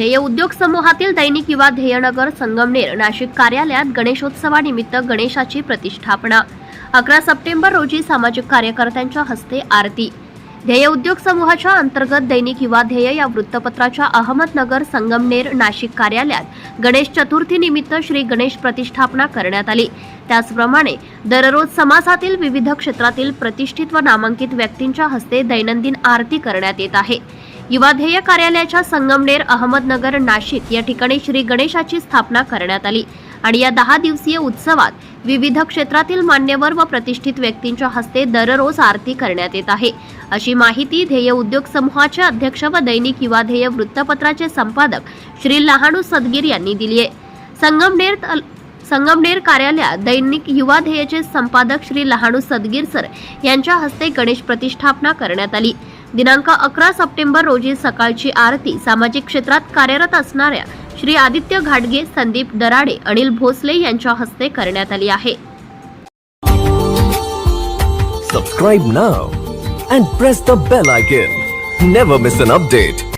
ध्येय उद्योग समूहातील दैनिक युवा ध्येयनगर संगमनेर नाशिक कार्यालयात गणेशोत्सवानिमित्त गणेशाची प्रतिष्ठापना. अकरा सप्टेंबर रोजी सामाजिक कार्यकर्त्यांच्या हस्ते आरती. ध्येय उद्योग समूहाच्या अंतर्गत दैनिक युवा ध्येय या वृत्तपत्राच्या अहमदनगर संगमनेर नाशिक कार्यालयात गणेश चतुर्थी निमित्त श्री गणेश प्रतिष्ठापना करण्यात आली. त्याचप्रमाणे दररोज समाजातील विविध क्षेत्रातील प्रतिष्ठित व नामांकित व्यक्तींच्या हस्ते दैनंदिन आरती करण्यात येत आहे. युवा ध्येय कार्यालयाच्या संगमनेर अहमदनगर नाशिक या ठिकाणी श्री गणेशाची स्थापना करण्यात आली. आणि या दहा दिवसीय उत्सवात विविध क्षेत्रातील मान्यवर व प्रतिष्ठित व्यक्तींच्या हस्ते दररोज आरती करण्यात येत आहे. अशी माहिती ध्येय उद्योग समूहाचे अध्यक्ष व दैनिक युवा ध्येय वृत्तपत्राचे संपादक श्री लहानू सदगीर यांनी दिली आहे. संगमनेर तल- संगमनेर कार्यालयात दैनिक युवा ध्येयचे संपादक श्री लहानू सदगीर सर यांच्या हस्ते गणेश प्रतिष्ठापना करण्यात आली. दिनांक अकरा सप्टेंबर रोजी सकाळची आरती सामाजिक क्षेत्रात कार्यरत असणाऱ्या श्री आदित्य घाटगे संदीप दराडे अनिल भोसले यांच्या हस्ते करण्यात आली आहे. Subscribe now and press the bell icon never miss an update